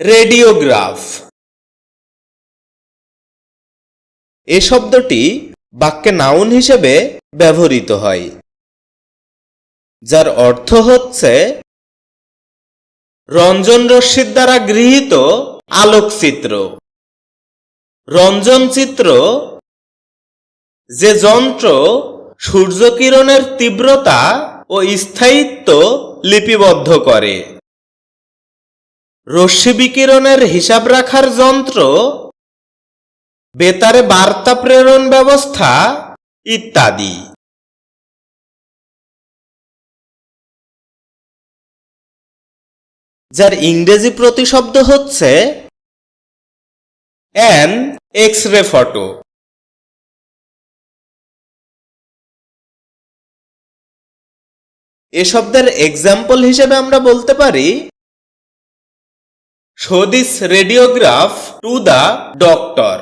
Radiograph. এ শব্দটি বাক্যে noun হিসেবে ব্যবহৃত হয়, যার অর্থ হচ্ছে রঞ্জন রশ্মির দ্বারা গৃহীত আলোকচিত্র। রঞ্জন চিত্র যে যন্ত্র সূর্যকিরণের তীব্রতা ও স্থায়িত্ব লিপিবদ্ধ করে। রশ্মি বিকিরণের হিসাব রাখার যন্ত্র, বেতারে বার্তা প্রেরণ ব্যবস্থা ইত্যাদি। যার ইংরেজি প্রতিশব্দ হচ্ছে অ্যান এক্স রে ফটো এ শব্দের এক্সাম্পল হিসেবে আমরা বলতে পারি show this radiograph to the doctor